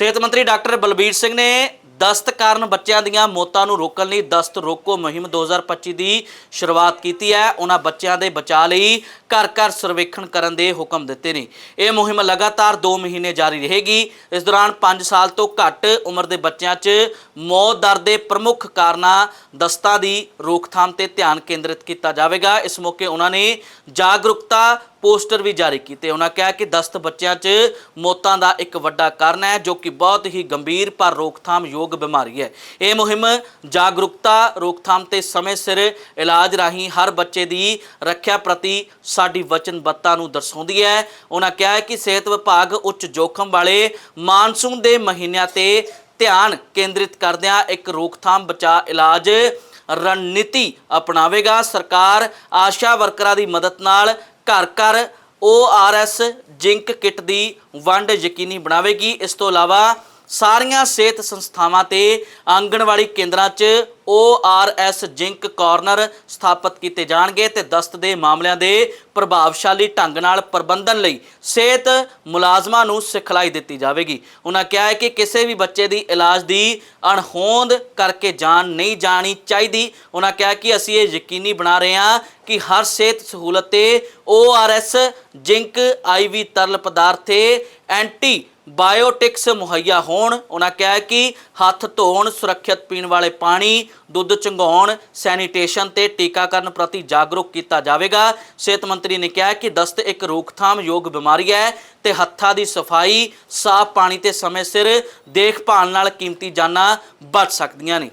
ਸਿਹਤ ਮੰਤਰੀ ਡਾਕਟਰ ਬਲਬੀਰ ਸਿੰਘ ਨੇ ਦਸਤ ਕਾਰਨ ਬੱਚਿਆਂ ਦੀਆਂ ਮੌਤਾਂ ਨੂੰ ਰੋਕਣ ਲਈ ਦਸਤ ਰੋਕੋ ਮੁਹਿੰਮ 2025 ਦੀ ਸ਼ੁਰੂਆਤ ਕੀਤੀ ਹੈ। ਉਹਨਾਂ ਬੱਚਿਆਂ ਦੇ ਬਚਾਅ ਲਈ ਘਰ ਘਰ ਸਰਵੇਖਣ ਕਰਨ ਦੇ ਹੁਕਮ ਦਿੱਤੇ ਨੇ। ਇਹ ਮੁਹਿੰਮ ਲਗਾਤਾਰ 2 ਮਹੀਨੇ ਜਾਰੀ ਰਹੇਗੀ। ਇਸ ਦੌਰਾਨ 5 ਸਾਲ ਤੋਂ ਘੱਟ ਉਮਰ ਦੇ ਬੱਚਿਆਂ 'ਚ ਮੌਤ ਦਰ ਦੇ ਪ੍ਰਮੁੱਖ ਕਾਰਨਾਂ ਦਸਤਾਂ ਦੀ ਰੋਕਥਾਮ ਤੇ ਧਿਆਨ ਕੇਂਦਰਿਤ ਕੀਤਾ ਜਾਵੇਗਾ। ਇਸ ਮੌਕੇ ਉਹਨਾਂ ਨੇ ਜਾਗਰੂਕਤਾ ਪੋਸਟਰ ਵੀ ਜਾਰੀ ਕੀਤੇ। ਉਹਨਾਂ ਕਿਹਾ ਕਿ ਦਸਤ ਬੱਚਿਆਂ 'ਚ ਮੌਤਾਂ ਦਾ ਇੱਕ ਵੱਡਾ ਕਾਰਨ ਹੈ, ਜੋ ਕਿ ਬਹੁਤ ਹੀ ਗੰਭੀਰ ਪਰ ਰੋਕਥਾਮ ਯੋਗ ਬਿਮਾਰੀ ਹੈ। ਇਹ ਮੁਹਿੰਮ ਜਾਗਰੂਕਤਾ, ਰੋਕਥਾਮ ਤੇ ਸਮੇਂ ਸਿਰ ਇਲਾਜ ਰਾਹੀਂ ਹਰ ਬੱਚੇ ਦੀ ਰੱਖਿਆ ਪ੍ਰਤੀ ਸਾਡੀ ਵਚਨਬੱਧਤਾ ਨੂੰ ਦਰਸਾਉਂਦੀ ਹੈ। ਉਹਨਾਂ ਕਿਹਾ ਹੈ ਕਿ ਸਿਹਤ ਵਿਭਾਗ ਉੱਚ ਜੋਖਮ ਵਾਲੇ ਮਾਨਸੂਨ ਦੇ ਮਹੀਨਿਆਂ ਤੇ ਧਿਆਨ ਕੇਂਦਰਿਤ ਕਰਦਿਆਂ ਇੱਕ ਰੋਕਥਾਮ ਬਚਾਅ ਇਲਾਜ ਰਣਨੀਤੀ ਅਪਣਾਵੇਗਾ। ਸਰਕਾਰ ਆਸ਼ਾ ਵਰਕਰਾਂ ਦੀ ਮਦਦ ਨਾਲ ਘਰ ਘਰ ORS ਜਿੰਕ ਕਿੱਟ ਦੀ ਵੰਡ ਯਕੀਨੀ ਬਣਾਵੇਗੀ। ਇਸ ਤੋਂ ਇਲਾਵਾ ਸਾਰੀਆਂ ਸਿਹਤ ਸੰਸਥਾਵਾਂ ਤੇ ਆਂਗਣਵਾੜੀ ਕੇਂਦਰਾਂ 'ਚ ORS ਜਿੰਕ ਕਾਰਨਰ ਸਥਾਪਿਤ ਕੀਤੇ ਜਾਣਗੇ ਤੇ ਦਸਤ ਦੇ ਮਾਮਲਿਆਂ ਦੇ ਪ੍ਰਭਾਵਸ਼ਾਲੀ ਢੰਗ ਨਾਲ ਪ੍ਰਬੰਧਨ ਲਈ ਸਿਹਤ ਮੁਲਾਜ਼ਮਾਂ ਨੂੰ ਸਿਖਲਾਈ ਦਿੱਤੀ ਜਾਵੇਗੀ। ਉਹਨਾਂ ਕਿਹਾ ਹੈ ਕਿ ਕਿਸੇ ਵੀ ਬੱਚੇ ਦੀ ਇਲਾਜ ਦੀ ਅਣਹੋਂਦ ਕਰਕੇ ਜਾਨ ਨਹੀਂ ਜਾਣੀ ਚਾਹੀਦੀ। ਉਹਨਾਂ ਕਿਹਾ ਕਿ ਅਸੀਂ ਇਹ ਯਕੀਨੀ ਬਣਾ ਰਹੇ ਹਾਂ ਕਿ ਹਰ ਸਿਹਤ ਸਹੂਲਤ ਤੇ ORS ਜਿੰਕ IV ਤਰਲ ਪਦਾਰਥ ਤੇ ਐਂਟੀ ਬਾਇਓਟਿਕਸ ਮੁਹੱਈਆ ਹੋਣ। ਉਹਨਾਂ ਕਿਹਾ ਕਿ ਹੱਥ ਧੋਣ, ਸੁਰੱਖਿਅਤ ਪੀਣ ਵਾਲੇ ਪਾਣੀ, ਦੁੱਧ ਚੁੰਘਾਉਣ ਸੈਨੀਟੇਸ਼ਨ ਤੇ ਟੀਕਾਕਰਨ ਪ੍ਰਤੀ ਜਾਗਰੂਕ ਕੀਤਾ ਜਾਵੇਗਾ। ਸਿਹਤ ਮੰਤਰੀ ਨੇ ਕਿਹਾ ਕਿ ਦਸਤ ਇੱਕ ਰੋਕਥਾਮ ਯੋਗ ਬਿਮਾਰੀ ਹੈ ਤੇ ਹੱਥਾਂ ਦੀ ਸਫ਼ਾਈ, ਸਾਫ਼ ਪਾਣੀ ਤੇ ਸਮੇਂ ਸਿਰ ਦੇਖਭਾਲ ਨਾਲ ਕੀਮਤੀ ਜਾਨਾਂ ਬਚ ਸਕਦੀਆਂ ਨੇ।